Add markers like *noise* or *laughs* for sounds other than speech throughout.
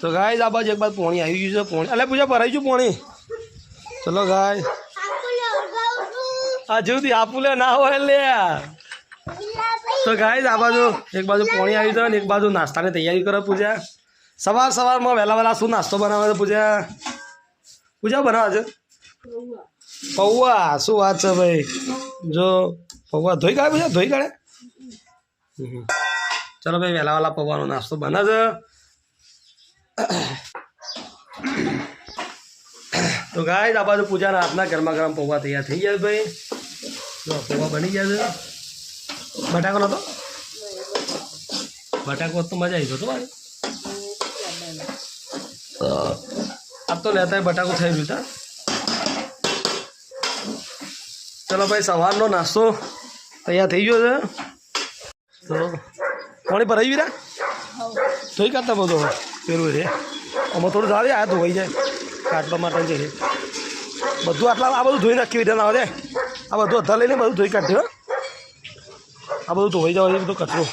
તો ગાય આ બાજુ એક બાજુ પોણી આવી ગયું છે, પોણી એટલે પૂજા, ભરાઈ ગયું પોણી? ચલો ગાય આ જેવું આપું લે, ના હોય લે. તો ગાય આ બાજુ એક બાજુ પોણી આવી જાય ને એક બાજુ નાસ્તાની તૈયારી કરે પૂજા. સવાર સવારમાં વહેલા વહેલા શું નાસ્તો બનાવે છે પૂજા? પૂજા બનાવે છે? પૌવા. શું વાત છે ભાઈ? જો પૌવા ધોઈ કાઢે પૂજા? ધોઈ કાઢે. ચલો ભાઈ, વહેલા વહેલા પૌવાનો નાસ્તો બને છે. તો ગાય આ બાજુ પૂજાના હાથના ગરમા ગરમ પૌવા તૈયાર થઈ ગયા છે ભાઈ જો પૌવા બની ગયા છે બટાકો નતો બટાકો હોત તો મજા આવી જતો ભાઈ આપ તો લેતા બટાકો થઈ ગયું તા ચલો ભાઈ સવારનો નાસ્તો તૈયાર થઈ ગયો છે તો પાણી ભરાઈ વીરા ધોઈ કાઢતા બધો પેલું છે. આમાં થોડું જાવે આ ધોવાઈ જાય. કાઢવા માટે છે. બધું આટલા આ બધું ધોઈ નાખી વિધાન આવે આ બધું અધા લઈને બધું ધોઈ કાઢ્યો આ બધું ધોઈ જવા બધું કચરો.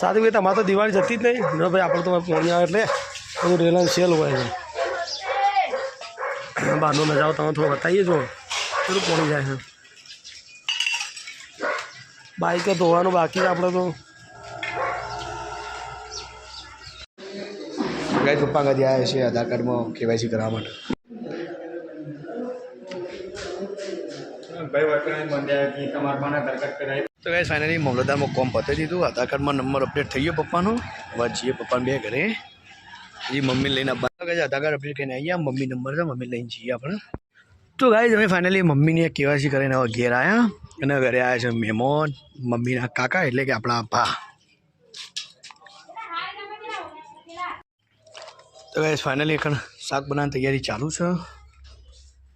સાદી ભાઈ તમારે તો દિવાળી જતી જ નહીં. જો ભાઈ, આપણે તો પોણી આવે એટલે બધું રેલન સેલ હોય છે. બહારનો નજારો તમે થોડો બતાવીએ છો થોડું પોણી જાય છે. બાઈક ધોવાનું બાકી આપણે તો. ગાય પપ્પા કદી આવ્યા છે આધાર કાર્ડમાં કેવાયસી કરવા માટે. તો ગાય ફાઇનલી મામલતદારમાં કોમ પતાવી દીધું. આધાર કાર્ડમાં નંબર અપડેટ થઈ ગયો પપ્પાનો. હવે જઈએ પપ્પાને બે ઘરે. એ મમ્મી લઈને આવવા ગાય આધાર કાર્ડ અપડેટ કરીને આવ્યા મમ્મી નંબર છે મમ્મી લઈને જઈએ આપણે. તો ગાય અમે ફાઇનલી મમ્મીની કેવાયસી કરીને હવે ઘેર આવ્યા અને ઘરે આવ્યા છે મહેમાન મમ્મીના કાકા એટલે કે આપણા ભા તો ગાઈસ ફાઇનલી એખણ શાક બનાવવાની તૈયારી ચાલુ છે.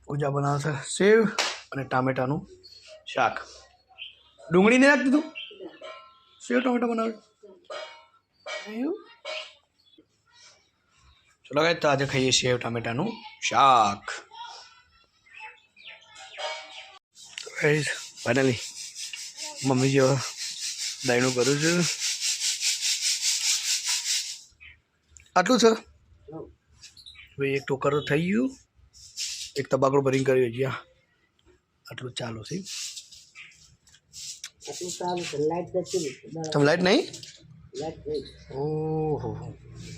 પૂજા બનાવે છે. સેવ અને ટામેટાનું શાક. ડુંગળી નહીં નાખી દીધું? સેવ ટામેટા બનાવે. એવું? ચલો ગાય તો આજે ખાઈએ સેવ ટામેટાનું શાક. ગાઈસ ફાઇનલી મમ્મી જેવા દાયણું કરું છું. આટલું છે? ભાઈ એક ટોકર થઈ ગયું. એક તબાકડો ભરીને કર્યો જ્યાં આટલું ચાલુ છે. તમે લાઈટ નહીં? ઓહો.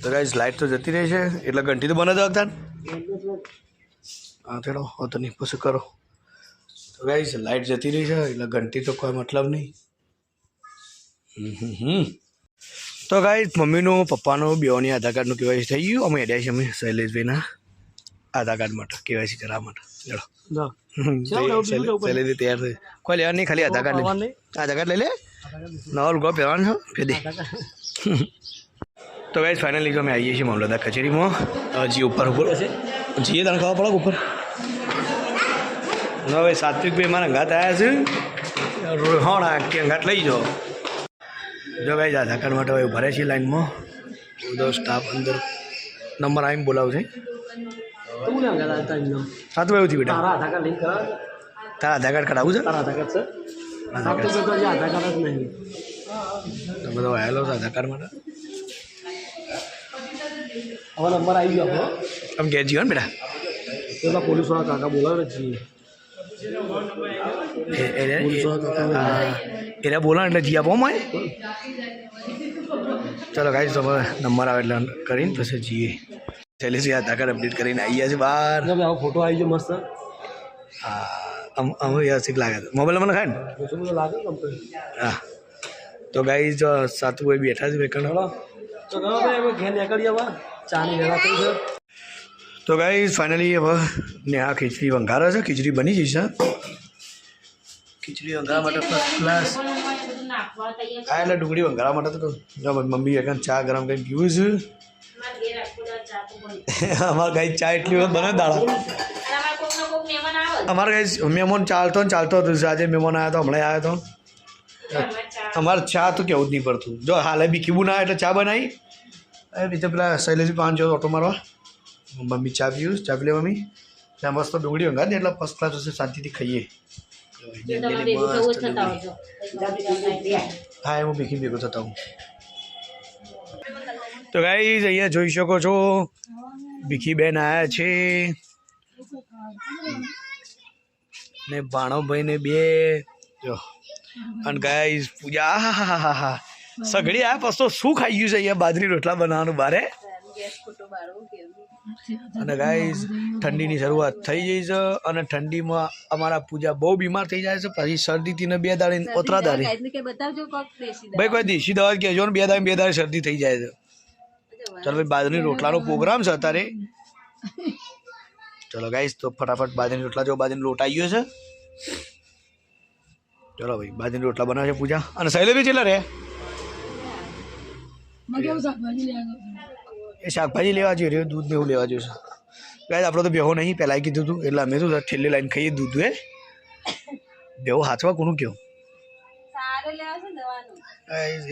તો ગાઈઝ લાઈટ તો જતી રહી છે. એટલે ઘંટી તો બને જ હતા હા તેડો હો તો નહીં પછી કરો. તો ગાઈઝ લાઈટ જતી રહી છે. એટલે ઘંટી તો કોઈ મતલબ નહીં. હમ હમ. તો કાંઈ મમ્મીનું પપ્પાનું બેઓની આધાર કાર્ડનું કેવાયસી થઈ ગયું. અમે એડ્યા છીએ અમે શૈલેષભાઈના આધાર કાર્ડ માટે કેવાયસી કરવા માટે. ચલો? શૈલેષભાઈ તૈયાર થઈ. કોઈ લેવા નહીં ખાલી આધાર કાર્ડ લઈ. આધાર કાર્ડ લઈ લે. નવો લુગડો પહેરવાનો છો ફેદી તો ગાઈઝ ફાઇનલી અમે આવીએ છીએ મામલતદાર કચેરીમાં. હજી જી ઉપર ઉપર. જીએ તને ખબર પડે ઉપર? ના ભાઈ સાત્વિકભાઈ મારા અંગાત આવ્યા છે. રોહણ કે ઘાટ લઈ જાઓ. જો ભાઈ આધાર કાર્ડ માટે હવે ભરે છે લાઈનમાં. બધો સ્ટાફ અંદર નંબર આવીને બોલાવશે સાત એમનેમ. સાતું બેટા તારા આધાર કાર્ડ કઢાવું છે? બધો આવેલો છે આધાર કાર્ડ માટે. હવે નંબર આવી ગયો તમે ઘેર જીવો ને બેટા? પેલા પોલીસવાળા કાકા બોલાવે. છે એ- એ- પોલીસવાળા કાકા હા એને બોલો એટલે જી આપો માય. ચલો ગાઈશ તો નંબર આવે એટલે કરીને પછી જઈએ. છે આધાર કાર્ડ અપડેટ કરીને આવી ગયા છે બહાર આવો ફોટો આવી ગયો મસ્ત. હા અમ અમે યાસિક લાગે છે. મોબાઈલ મને ખાય ને? લાગે હા. તો ગાઈ જો સાતું ભાઈ બેઠા છે વેકણ તો છે. ગાઈ ફાઇનલી હવે નેહા ખીચડી વંગારે છે. ખીચડી બની જશે ખીચડી વંગારા માટે ફર્સ્ટ ક્લાસ હા એટલે ડુંગળી વંગારા માટે તો મારી મમ્મી એકન ચા ગરમ કરીને પીવું છું. *laughs* અમારે ગાઈ ચા એટલી વખત બને દાડા. અમારે ગાઈ મહેમાન ચાલતો ને ચાલતો હતો. આજે મહેમાન આવ્યા હતો હમણાં આવ્યો હતો અમારે ચા. તો કેવું જ નહીં પડતું. જો હાલે બીકીબું ના એટલે ચા બનાવી. એ બીજા પેલા શૈલેષ પાંચ જો ઓટો મારવા. મમ્મી ચા પીવું ચા પી લે મમ્મી. ત્યાં મસ્ત ડુંગળી વંગાર દે એટલે ફર્સ્ટ ક્લાસ હશે શાંતિથી ખાઈએ. હા એ હું ભીખી ભેગો થતા હું તો ગાઈઝ અહીંયા જોઈ શકો છો ભીખીબેન આવ્યા છે. ને ભાણોભાઈ ને બે. જો. અને ગાઈઝ પૂજા આહાહાહાહા. સઘળી આ પસ્તો શું ખાઈ ગયું છે અહીંયા? બાજરી રોટલા બનાવવાનું બારે? અને ગાઈઝ ઠંડીની શરૂઆત થઈ જઈ છે અને ઠંડીમાં અમારા પૂજા બહુ બીમાર થઈ જાય છે. પછી શરદીથી ને બે દાડી ઓતરા દાડી. ભાઈ કોઈ દેશી દવા કહેજો ને બે દાડી બે દાડી શરદી થઈ જાય છે. ચલો ભાઈ બાજરી રોટલાનો પ્રોગ્રામ છે અત્યારે. ચલો ગાઈસ તો ફટાફટ બાજરી રોટલા જો બાજરી લોટ આવી ગયો છે. ચલો ભાઈ બાજરી રોટલા બનાવે છે પૂજા. અને સહેલે બી કેટલા રે એ શાકભાજી લેવા જોઈએ રે દૂધ ને એવું લેવા જોઈએ. ગાય આપણે તો બેહો નહીં પહેલાં કીધું હતું એટલે અમે શું ઠેલી લાઈન ખાઈએ દૂધ એ બેહો હાથમાં કોનું કહ્યું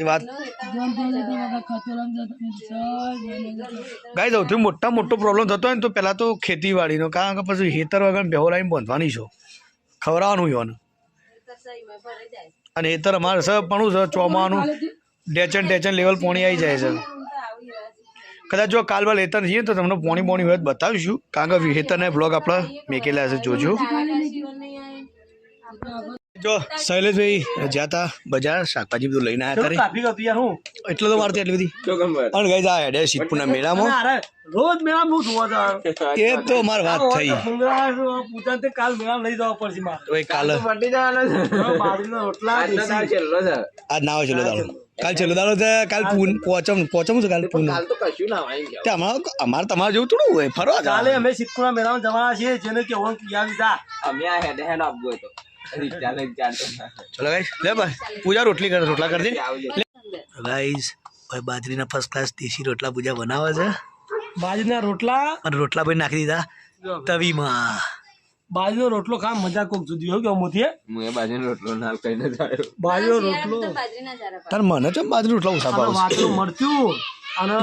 એ વાત ગાય સૌથી મોટા મોટો પ્રોબ્લેમ થતો હોય ને તો પહેલાં તો ખેતીવાડીનો કારણ કે પછી હેતર વગર બેહો લાઈન બાંધવાની છો. ખવડાવવાનું યોને અને. હેતર અમારે સર પણ છે ચોમાનું. ડેચન ડેચન લેવલ પોણી આવી જાય છે. કદાચ જો કાલ બાલ લેતર જઈએ તો તમને પોણી પોણી હોય બતાવીશું. કારણ કે હેતરને બ્લોગ આપણે મેકેલા છે જોજો. જો શૈલેષભાઈ જ્યાં તા બજાર શાકભાજી બધું લઈને આવ્યા તારે. એટલો તો મારતી એટલી બધી. પણ ગઈ આ હેડે સિદ્ધપુરના મેળામાં. રોજ મેળા હું જોવા જાઉં. એ તો માર વાત થઈ. તે કાલ મેળા લઈ જવા પડશે મારે. તો કાલે રોટલા આજ ના હોય છેલ્લો દાડો કાલ છેલ્લો દાડો છે કાલ પૂન પહોંચમ પહોંચમ છે કાલ પૂન તે અમાર અમાર તમારે જેવું થોડું હોય ફરવા કાલે અમે સિદ્ધપુરા મેળામાં જવાના છીએ જેને કે ઓળખ યાદ જા ચલો. ગાઈસ લે ભાઈ પૂજા રોટલી કર રોટલા કરી દે. ગાઈસ ભાઈ બાજરીના ફર્સ્ટ ક્લાસ દેશી રોટલા પૂજા બનાવે છે. બાજરીના રોટલા. અને રોટલા ભાઈ નાખી દીધા તવીમાં. બાજરીનો રોટલો ખા મજા કોક જુદી હોય કે મોતી બાજરીનો રોટલો તાર મને ચમ બાજરી રોટલો ઉસા ભાવે વાટલું મરચું અને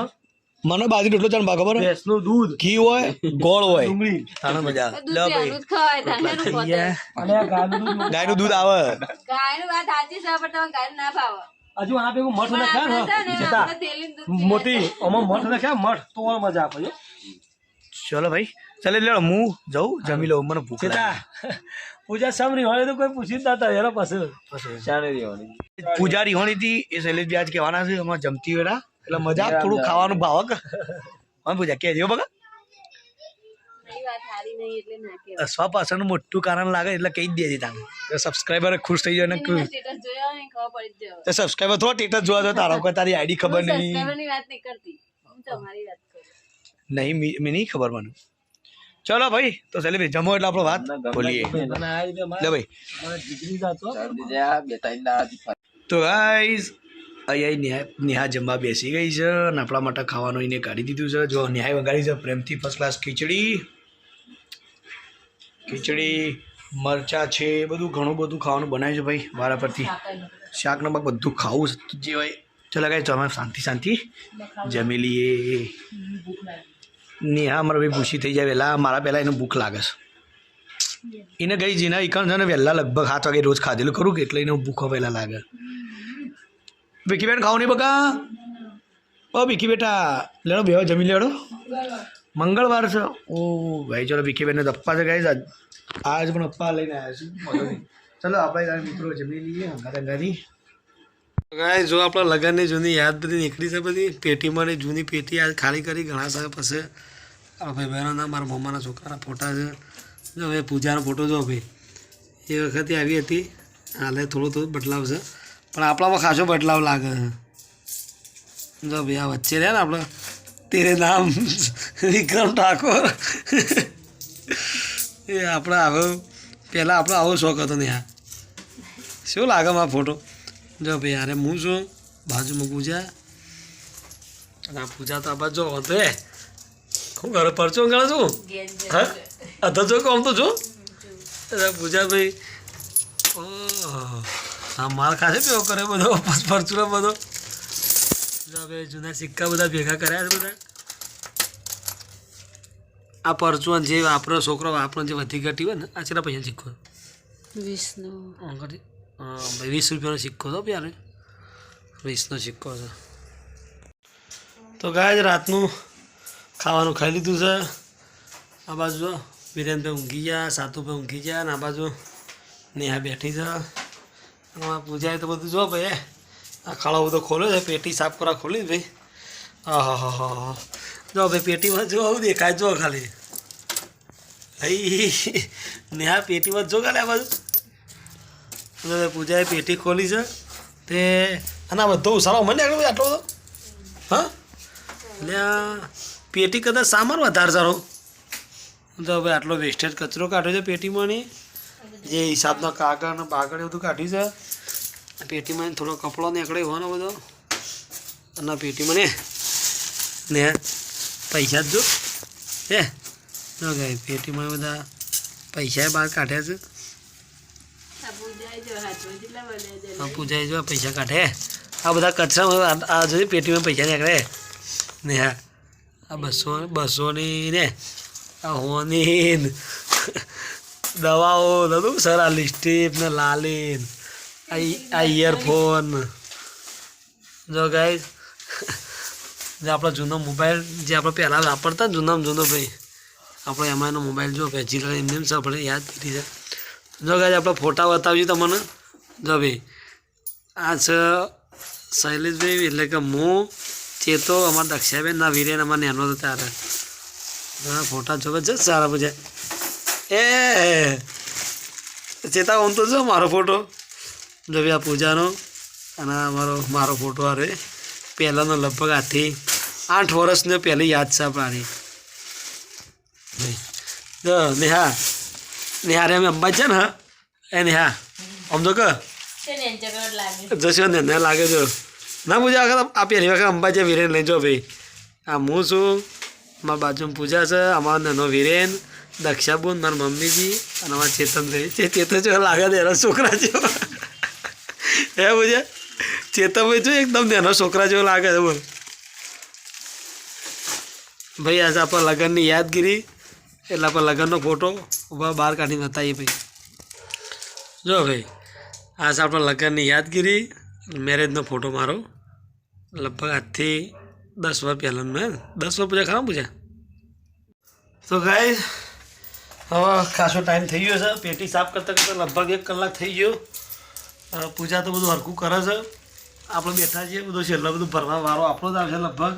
મને બાજરી રોટલો ચાલ ખબર હે? ભેંસનું દૂધ. ઘી હોય ગોળ હોય. ડુંગળી. તાને મજા લે ભાઈ. રોટલા થઈ ગયા. અને ગાયનું દૂધ ગાયનું દૂધ આવે. હજુ આ ભેગું મઠ નાખ્યા ને? જતા મોટી આમાં મઠ નાખ્યા મઠ. તો મજા આપે ચલો ભાઈ ચાલે લે હું જાઉં? જમી લઉં મને ભૂખ લાગે. *laughs* પૂજા સાંભળી હોય તો કોઈ પૂછી જ નતા એના પાસે પૂજા રિહોણી હતી એ શૈલેષ બી આજ કહેવાના છે અમારે જમતી વેળા. એટલે મજા થોડું ખાવાનું ભાવક હા. પૂજા કે જો બગા સ્વ મોટું કારણ લાગે એટલે કહી જ દેજે તાને સબસ્ક્રાઈબર ખુશ થઈ જાય ને તો સબસ્ક્રાઈબર થોડો ટેટસ જોવા જો તારો કોઈ તારી આઈડી ખબર નહીં. નહીં મી- મેં નહીં ખબર મને. ચલો ભાઈ તો ચાલે ભાઈ જમો એટલે આપણો વાત. બોલીએ. લે ભાઈ. તો ગાઈઝ અહીંયા નેહા નેહા જમવા બેસી ગઈ છે અને આપણા માટે ખાવાનું એને કાઢી દીધું છે. જો ન્યાય વગાડી છે પ્રેમથી ફર્સ્ટ ક્લાસ ખીચડી. ખીચડી મરચા છે બધું ઘણું બધું ખાવાનું બનાવ્યું છે ભાઈ વારા પરથી. શાક ને બધું ખાવું જેવાય જે હોય. ચલો ગાઈ તો અમે શાંતિ શાંતિ જમી લઈએ. નેહા અમારે ભાઈ ભૂસી થઈ જાય વહેલા મારા પહેલાં એને ભૂખ લાગે છે. એને ગઈ જીના ઈકણ છે ને વહેલા લગભગ સાત વાગે રોજ ખાધેલું. ખરું કે? એટલે એને ભૂખો વહેલા લાગે. વિકીબેન ખાવ નહીં બકા? ઓ વિકી બેટા લેડો બે જમી લેડો મંગળવાર છે. ઓ ભાઈ, ચલો વિકીબેનને દપ્પા છે ગાઈ આજ પણ અપ્પા લઈને આવ્યા છું. ચલો, આપણે તારા મિત્રો જમી લઈએ. અંગાથી ગાય જો આપણા લગનની જૂની યાદ બધી નીકળી છે બધી, પેટીમાં જૂની પેટી આજ ખાલી કરી ઘણા સમય પછી આ ભાઈ બહેનોના, મારા મમ્માના છોકરાના ફોટા છે. જો હવે પૂજાનો ફોટો જો ભાઈ. એ વખતે આવી હતી. હાલે થોડો થોડો બદલાવ છે. પણ આપણામાં ખાસો બદલાવ લાગે છે. જો ભાઈ, આ વચ્ચે રહ્યા ને આપણે, તેરે નામ વિક્રમ ઠાકોર. એ આપણે આવો, પહેલાં આપણો આવો શોખ હતો ને આ શું લાગે મારા ફોટો? જો ભાઈ યારે હું છું, બાજુમાં પૂજા. અને પૂજા તો આ જો હું ઘરે પરચો ગણે છું હા? અધો જો આમ તો જો? અરે પૂજા ભાઈ ઓહ આ માલ ખાશે કેવો કરે બધો પરચુરો બધો. જો જૂના સિક્કા બધા ભેગા કર્યા છે બધા. આ પરચું જે વાપરો છોકરો આપણો જે વધી ઘટી હોય ને આ છેલ્લા પૈસા સિક્કો વીસનો. ભાઈ વીસ રૂપિયાનો સિક્કો હતો પ્યારે. વીસનો સિક્કો હતો તો ગાય રાતનું ખાવાનું ખાઈ લીધું છે. આ બાજુ વિરેનભાઈ ઊંઘી ગયા, સાતુભાઈ ઊંઘી ગયા અને આ બાજુ નેહા બેઠી છે. આમાં પૂજાએ તો બધું જો ભાઈ આ ખાડો બધો ખોલ્યો છે, પેટી સાફ કરવા ખોલી ભાઈ. હા હા હા હા જો ભાઈ, પેટીમાં જો આવું દેખાય, જો ખાલી. ભાઈ નેહા પેટીમાં જો ખાલી આ બાજુ. પૂજાએ પેટી ખોલી છે. તે અને આ બધો ઉસારો મને આટલો બધો? હા? એટલે પેટી કદાચ સામાન વધારે સારો. તો હવે આટલો વેસ્ટેજ કચરો કાઢ્યો છે પેટીમાં ની જે હિસાબનો કાગળ ને બાગળ એ બધું કાઢ્યું છે. પેટીમાં થોડો કપડો નીકળે હોવાનો બધો. અને પેટીમાં ને ને પૈસા જ જો. હે? ગઈ પેટીમાં બધા પૈસા બહાર કાઢ્યા છે. પૂજાઈ જો પૈસા કાઢે. આ બધા કચરામાં આ જોઈએ પેટીમાં પૈસા નીકળે. ને હા. આ બસો બસોની ને, આ હોની દવાઓ દાદું સર, આ લિસ્ટિપ ને લાલીન. આ ઇયરફોન જો ગાઈ જે આપણો જૂનો મોબાઈલ, જે આપણે પહેલાં વાપરતા જૂનામાં જૂનો ભાઈ, આપણે એમાંનો મોબાઈલ જો જીરા એમને એમ આપણે યાદ કરી છે જો ગાઈ આપણે ફોટા બતાવીએ તમને. જો ભાઈ, આ છે શૈલેષભાઈ, એટલે કે હું ચેતો અમારા દક્ષાબેન ના વીરેન અમારે નેનો હતો ત્યારે ઘણા ફોટા જબરજસ્ત સારા બધા એ ચેતા ઓમ તો જો મારો ફોટો. જો આ પૂજાનો. અને અમારો મારો ફોટો અરે પહેલાંનો લગભગ આથી આઠ વર્ષને પહેલી યાદ છે આપણાની જો નેહા. નેહા રે અમે અંબાજ છે ને હા? એ નેહા આમ તો કે જશો ને ને લાગે જો ના પૂજા વખત આ પહેલી વખત અંબાજી વિરેન લઈ જો ભાઈ. આ હું છું, મારા બાજુમાં પૂજા છે, અમારો નાનો વિરેન, દક્ષાબુન, મારા મમ્મીજી અને અમારા ચેતનભાઈ. જે ચેતન જો લાગે ને એના છોકરા જેવો. હે પૂજા? ચેતનભાઈ જો એકદમ નાનો છોકરા જેવો લાગે છે, બોલ. ભાઈ, આજે આપણા લગ્નની યાદગીરી, એટલે આપણે લગ્નનો ફોટો ઊભા બહાર કાઢીને બતાવીએ ભાઈ. જો ભાઈ, આજે આપણા લગ્નની યાદગીરી મેરેજનો ફોટો મારો. લગભગ આજથી દસ વર્ષ પહેલાં મેં દસ વર્ષ પૂજા ખરા પૂજા? તો ગાય હવે ખાસો ટાઈમ થઈ ગયો છે. પેટી સાફ કરતાં કરતાં લગભગ એક કલાક થઈ ગયો. પૂજા તો બધું હરખું કરે છે. આપણે બેઠા છીએ, બધું છેલ્લો બધું ભરવા વારો આપણો જ આવશે લગભગ.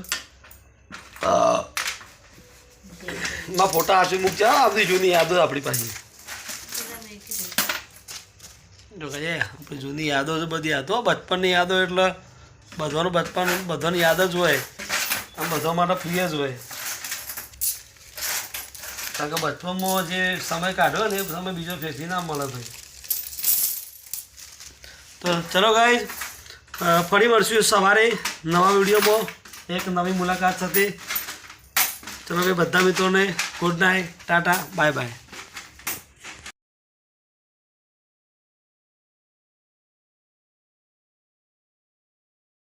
માં ફોટા આશી મૂકજે આ બધી જૂની યાદો આપણી પાસે. જો કહે આપણી જૂની યાદો છે બધી. યાદો બચપનની યાદો, એટલે બધાનું બચપન, બધાની યાદ જ હોય. આમ બધા માટે ફ્રી જ હોય. કારણ કે બચપનમાં જે સમય કાઢ્યો ને એ સમય બીજો ફેસી ના મળે ભાઈ. તો ચલો ગાઈ ફરી મળશું સવારે નવા વિડીયોમાં. એક નવી મુલાકાત સાથે. ચલો ભાઈ, બધા મિત્રોને good night tata bye bye